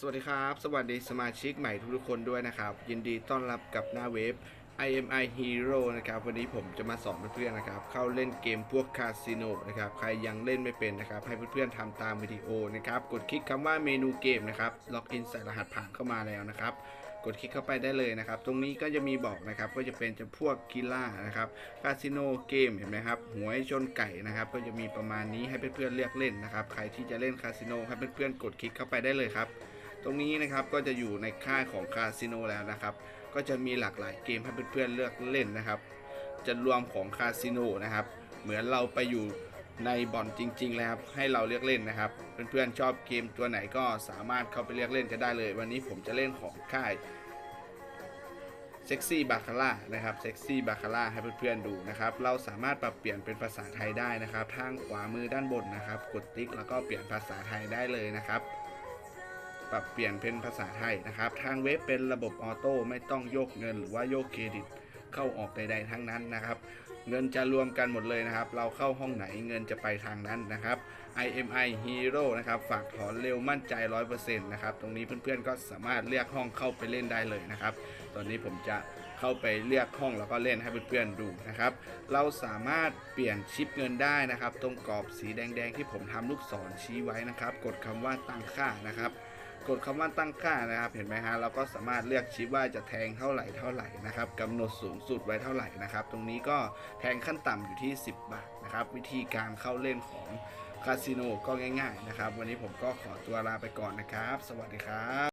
สวัสดีครับ สวัสดีสมาชิกใหม่ทุกๆคนด้วยนะครับ ยินดีต้อนรับกับหน้าเว็บ IMI Hero นะครับ วันนี้ผมจะมาสอนเพื่อนๆนะครับ เข้าเล่นเกมพวกคาสิโนนะครับ ใครยังเล่นไม่เป็นนะครับ ให้เพื่อนๆทำตามวิดีโอนะครับ กดคลิกคำว่าเมนูเกมนะครับ ล็อกอินใส่รหัสผ่านเข้ามาแล้วนะครับกดคลิกเข้าไปได้เลยนะครับ ตรงนี้ก็จะมีบอกนะครับก็จะเป็นจะพวกกีฬานะครับคาสิโนเกมเห็นไหมครับหวยชนไก่นะครับ ก็จะมีประมาณนี้ให้เพื่อนๆเลือกเล่นนะครับ ใครที่จะเล่นคาสิโนให้เพื่อนๆกดคลิกเข้าไปได้เลยครับ รงนี้นะครับก็จะอยู่ในค่ายของคาสิโนแล้วนะครับ ก็จะมีหลากหลายเกมให้เพื่อนๆเลือกเล่นนะครับ จะรวมของคาสิโนนะครับ เหมือนเราไปอยู่ในบ่อนจริงๆแล้วครับให้เราเลือกเล่นนะครับ เพื่อนๆชอบเกมตัวไหนก็สามารถเข้าไปเลือกเล่นกันได้เลย วันนี้ผมจะเล่นของค่ายเซ็กซี่บาคาร่านะครับเซ็กซี่บาคาร่าให้เพื่อนๆดูนะครับ เราสามารถปรับเปลี่ยนเป็นภาษาไทยได้นะครับ ทางขวามือด้านบนนะครับ กดติ๊กแล้วก็เปลี่ยนภาษาไทยได้เลยนะครับ ปรับเปลี่ยนเป็นภาษาไทยนะครับ ทางเว็บเป็นระบบออโต้ไม่ต้องโยกเงินหรือว่าโยกเครดิตเข้าออกใดๆทั้งนั้นนะครับ เงินจะรวมกันหมดเลยนะครับ เราเข้าห้องไหนเงินจะไปทางนั้นนะครับ IMI Hero นะครับฝากถอนเร็วมั่นใจ 100%นะครับ ตรงนี้เพื่อนๆก็สามารถเลือกห้องเข้าไปเล่นได้เลยนะครับ ตอนนี้ผมจะเข้าไปเลือกห้องแล้วก็เล่นให้เพื่อนๆดูนะครับ เราสามารถเปลี่ยนชิปเงินได้นะครับ ตรงกรอบสีแดงๆที่ผมทำลูกศรชี้ไว้นะครับ กดคำว่าตั้งค่านะครับ กดคำว่าตั้งค่านะครับ เห็นไหมฮะเราก็สามารถเลือกชิปว่าจะแทงเท่าไหร่เท่าไหร่นะครับกำหนดสูงสุดไว้เท่าไหร่นะครับ ตรงนี้ก็แทงขั้นต่ำอยู่ที่ 10 บาทนะครับ วิธีการเข้าเล่นของคาสิโนก็ง่าย ๆ นะครับ วันนี้ผมก็ขอตัวลาไปก่อนนะครับ สวัสดีครับ